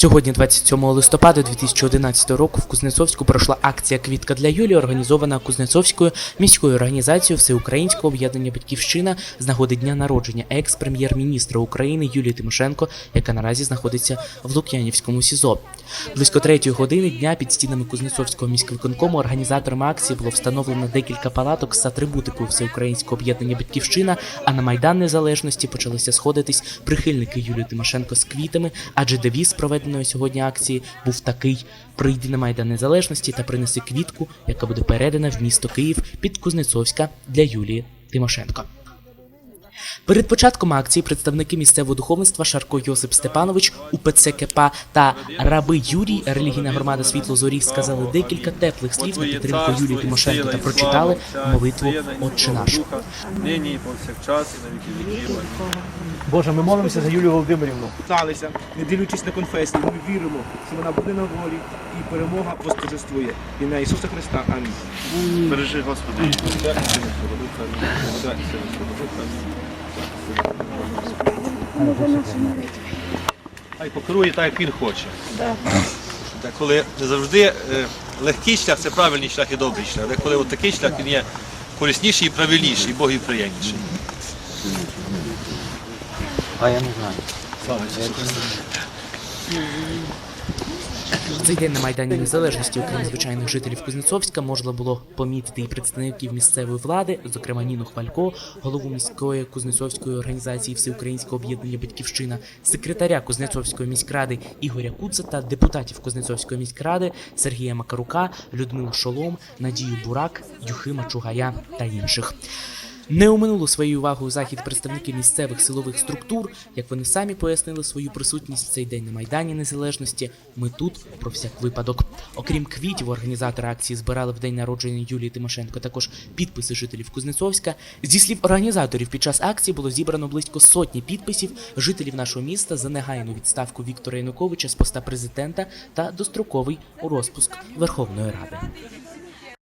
Сьогодні, 27 листопада 2011 року, в Кузнецовську пройшла акція Квітка для Юлі, організована Кузнецовською міською організацією Всеукраїнського об'єднання Батьківщина з нагоди дня народження екс-прем'єр-міністра України Юлії Тимошенко, яка наразі знаходиться в Лук'янівському СІЗО. Близько третьої години дня під стінами Кузнецовського міськвиконкому організаторами акції було встановлено декілька палаток з атрибутикою Всеукраїнського об'єднання Батьківщина. А на майдан Незалежності почалися сходитись прихильники Юлії Тимошенко з квітами, адже девіз проведеної сьогодні акції був такий: прийди на майдан Незалежності та принеси квітку, яка буде передана в місто Київ під Кузнецовська для Юлії Тимошенко. Перед початком акції представники місцевого духовенства Шарко Йосип Степанович, УПЦ КП та раби Юрій, релігійна громада Світло Зорі, сказали декілька теплих слів на підтримку Юлії Тимошенко та прочитали молитву Отче наш. Нині і повсякчас, і на віки віків. Боже, ми молимося за Юлію Володимирівну. сталися, не дивлячись на конфесії, ми віримо, що вона буде на волі і перемога восторжествує. Ім'я Ісуса Христа. Амінь. Бережи, Господи. Хай покерує так, як він хоче. Коли не завжди е, легкий шлях це правильний шлях і добрий шлях. Де коли от такий шлях він є корисніший і правильніший, і Богу приємніший. Цей день на Майдані Незалежності, окрім звичайних жителів Кузнецовська, можна було помітити і представників місцевої влади, зокрема Ніну Хвалько, голову міської Кузнецовської організації Всеукраїнського об'єднання Батьківщина, секретаря Кузнецовської міськради Ігоря Куца та депутатів Кузнецовської міськради Сергія Макарука, Людмилу Шолом, Надію Бурак, Юхима Чугая та інших. Не оминули своєю увагою захід представники місцевих силових структур. Як вони самі пояснили свою присутність в цей день на Майдані Незалежності, ми тут про всяк випадок. Окрім квітів, організатори акції збирали в день народження Юлії Тимошенко також підписи жителів Кузнецовська. Зі слів організаторів, під час акції було зібрано близько сотні підписів жителів нашого міста за негайну відставку Віктора Януковича з поста президента та достроковий розпуск Верховної Ради.